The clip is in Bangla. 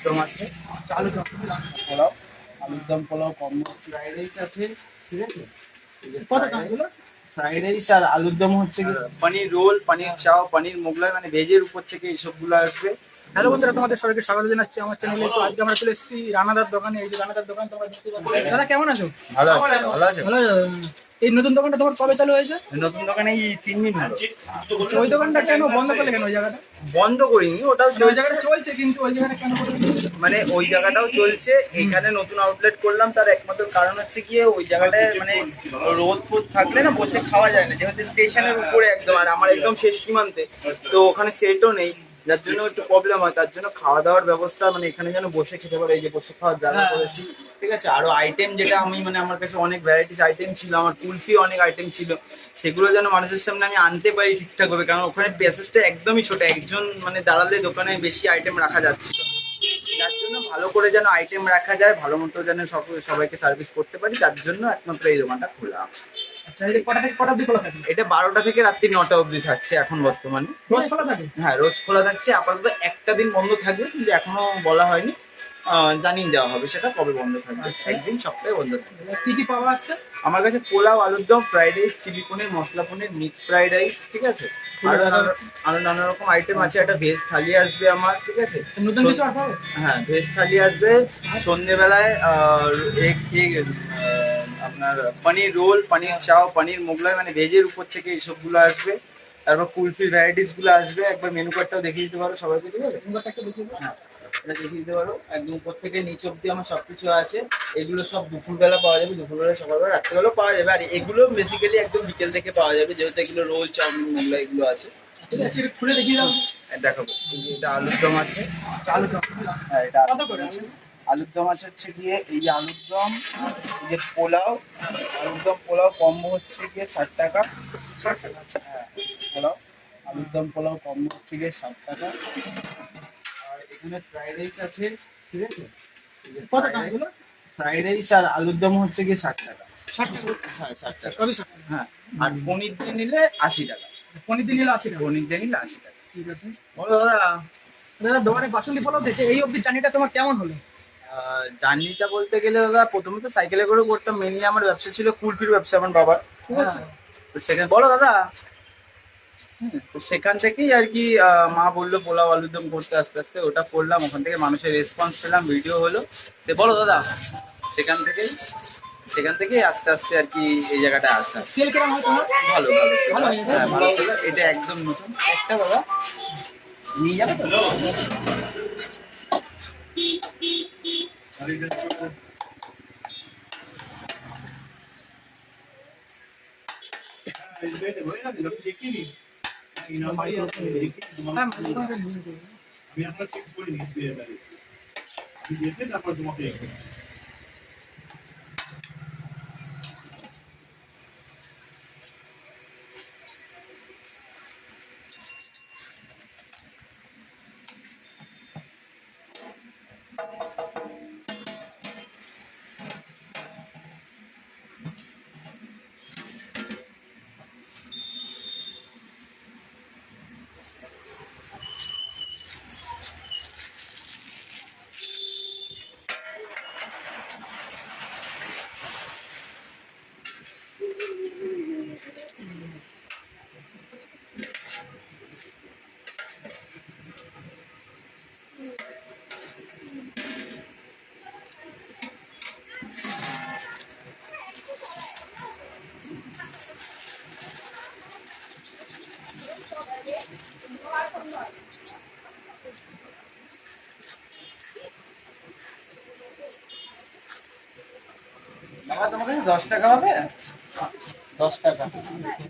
আলুর দম আছে। আলু দম পোলাও আলুর দম পোলাও কম ফ্রাইড রাইস আছে। ঠিক আছে? কত ফ্রাইড রাইস আর আলুর দম হচ্ছে কি? পনির রোল পনির চাও পনির মোগলাই মানে ভেজের উপর থেকে এইসবগুলো আসবে। হ্যালো বন্ধুরা তোমাদের সবাইকে স্বাগত জানাচ্ছি আমার চ্যানেলে তো আজকে আমরা চলে এসেছি রানাদার দোকানে। এই যে রানাদার দোকান তোমরা দেখতে পাচ্ছ। দাদা কেমন আছো? ভালো আছে ভালো আছে। ভালো আছো? এই নতুন দোকানটা তোমার কবে চালু হয়েছে? নতুন দোকানে এই তিন দিন হলো। ওই দোকানটা কেন বন্ধ করলে কেন? ওই জায়গাটা? বন্ধ করিনি ওটাও ওই জায়গাটা চলছে কিন্তু ওই জায়গাটা কেন মানে ওই জায়গাটাও চলছে এখানে নতুন আউটলেট করলাম তার একমাত্র কারণ হচ্ছে গিয়ে ওই জায়গাটায় মানে রোদ ফোদ থাকলে না বসে খাওয়া যায় না যেহেতু স্টেশনের উপরে একদম আর আমার একদম শেষ সীমান্তে তো ওখানে সেটও নেই। যার জন্য একটু প্রবলেম হয় তার জন্য খাওয়া দাওয়ার ব্যবস্থা মানে এখানে যেন বসে খেতে পারে এই যে বসে খাওয়ার জায়গা হ্যাঁ। করেছি। ঠিক আছে? আরও আইটেম যেটা আমি মানে আমার কাছে অনেক ভ্যারাইটিস আইটেম ছিল আমার কুলফি অনেক আইটেম ছিল। সেগুলো যেন মানুষের সামনে আমি আনতে পারি ঠিকঠাক হবে কারণ ওখানে প্যাসেজটা একদমই ছোট একজন মানে দাঁড়ালে দোকানে বেশি আইটেম রাখা যাচ্ছিল। যার জন্য ভালো করে যেন আইটেম রাখা যায় ভালো মতো যেন সব সবাইকে সার্ভিস করতে পারি তার জন্য একমাত্র এই দোকানটা খোলা। আচ্ছা এটা বারোটা থেকে রাত্রি নটা অবধি থাকছে এখন বর্তমানে। রোজ খোলা থাকে? হ্যাঁ রোজ খোলা থাকছে। আপাতত একটা দিন বন্ধ থাকবে কিন্তু এখনও বলা হয়নি। জানিয়ে দেওয়া হবে সেটা কবে বন্ধ থাকবে। আচ্ছা। একদিন সপ্তাহে বন্ধ থাকবে। কি কি পাওয়া যাচ্ছে আমার কাছে পোলাও আলুর দম fried rice chilli paneer masala paneer mix fried rice ঠিক আছে? আরও নানা- আরও নানা রকম আইটেম আছে। একটা ভেজ থালি আসবে আমার ঠিক আছে? নতুন কিছু হ্যাঁ ভেজ থালি আসবে। সন্ধেবেলায় এক, আহ, আপনার পনির রোল পনির চাও পনির মোগলাই মানে ভেজের উপর থেকে এইসবগুলো আসবে। তারপর কুলফি ভ্যারাইটিসগুলো আসবে। একবার মেনু কার্ডটাও দেখিয়ে দিতে পারো সবাইকে ঠিক আছে? তোমরা একটা দেখিয়ে দাও। হ্যাঁ এটা দেখিয়ে দিতে পারো। একদম উপর থেকে নিচ অব্দি আমার সবকিছু আছে। এগুলো সব দুপুরবেলা পাওয়া যাবে। দুপুরবেলা সকালবেলা রাত্রেবেলা পাওয়া যাবে। আর এগুলো বেসিক্যালি একদম বিকেল থেকে পাওয়া যাবে। যেহেতু এগুলো রোল চাউমিন মোগলাই এগুলো আছে। ঠিক আছে খুলে দেখিয়ে দাও। আর দেখাবো। এটা আলুর দম আছে। আচ্ছা, আলু দম হ্যাঁ এটা কত করে? আছে। আলুর দম আছে হচ্ছে গিয়ে এই যে আলুর দম এই যে পোলাও আলুর দম পোলাও কম্বো হচ্ছে গিয়ে ষাট টাকা। আচ্ছা। হ্যাঁ পোলাও আলুর দম পোলাও কম্বো হচ্ছে গিয়ে ষাট টাকা। আর এখানে ফ্রাইড রাইস আছে ঠিক আছে? কত টাকা? ফ্রাইড রাইস আর আলুর দম হচ্ছে গিয়ে ষাট টাকা। ষাট টাকা? হ্যাঁ ষাট টাকা। হ্যাঁ আর পনির দিয়ে নিলে আশি টাকা। পনির দিন নিলে আশি টাকা। পনির দিয়ে নিলে আশি টাকা। ঠিক আছে। বলো দাদা দাদা দোকানে বাসন্তী ফলও দেখে এই অবধি জার্নিটা তোমার কেমন হলো? জার্নিটা বলতে গেলে দাদা প্রথমে তো সাইকেলে করে করতাম মেনলি আমার ব্যবসা ছিল কুলফির ব্যবসা আমার বাবার। ঠিক আছে। হ্যাঁ। তো সেখানে বলো দাদা। হুম, তো সেখান থেকেই আর কি মা বলল পোলাও আলুর দম করতে আস্তে আস্তে ওটা করলাম ওখান থেকে মানুষের রেসপন্স পেলাম ভিডিও হলো। তো বলো দাদা সেখান থেকেই সেখান থেকেই আস্তে আস্তে আর কি এই জায়গাটা আসা। সেল কেমন হয় তোমার ভালো ভালো ভালো, হ্যাঁ ভালো। এটা একদম নতুন। একটা দাদা। নিয়ে যাবে তো হ্যাঁ, তোমাকে নিয়ে দেবো। আমি আপনার চেক করে নিচ্ছি তারপর তোমাকে এ করব। বাবা তোমার কাছে দশ টাকা হবে দশ টাকা